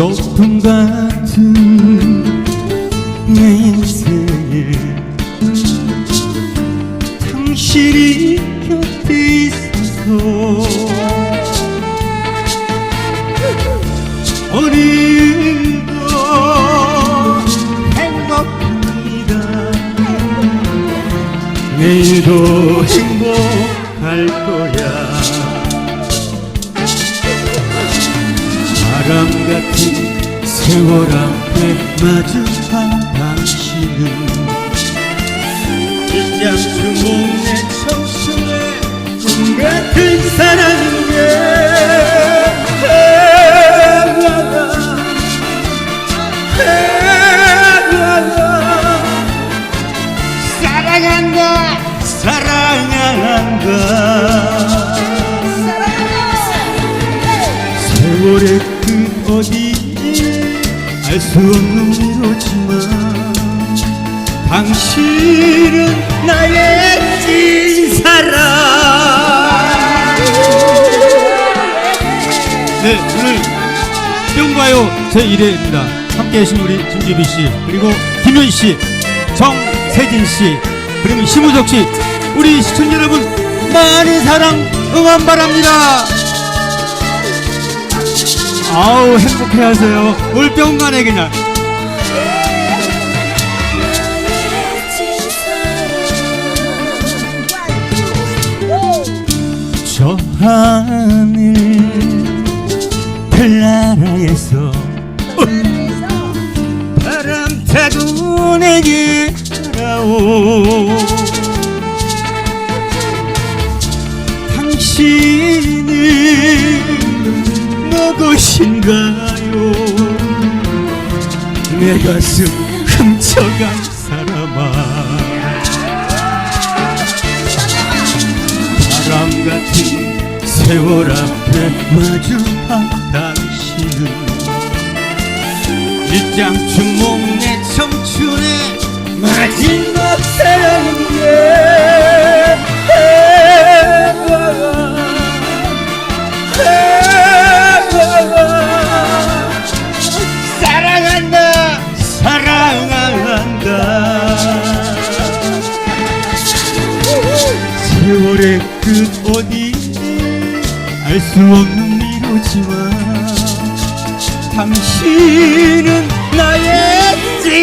소풍 같은 내 인생에 당신이 곁에 있어서 오늘도 행복합니다. 내일도 행복할 거야 바람 같은 세월 앞에 마주한 당신은 일장 수 목내 청춘의 꿈 같은 사랑인데 사랑한다. 사랑한다. 세월의 끝 어디에 알수 없는 미로지만 당신은 나의 찐사랑 네, 오늘 뿅가요 제1회입니다. 함께 하신 우리 김주비 씨, 그리고 김효희 씨, 정세진 씨, 그리고 심우석 씨, 우리 시청자 여러분, 많은 사랑 응원 바랍니다. 아우, 행복해 하세요. 올병간에 그냥. 저 하늘 별나라에서 바람 타고 내게 날아오 당신 누구신가요? 내 가슴 훔쳐간 사람아. 바람 같은 세월 앞에 마주한 당신은 일장춘 목내 청춘의 마지막 사랑한다 사랑한다. 세월의 끝 어디 알수 없는 미로지만 당신은 나의 찐사랑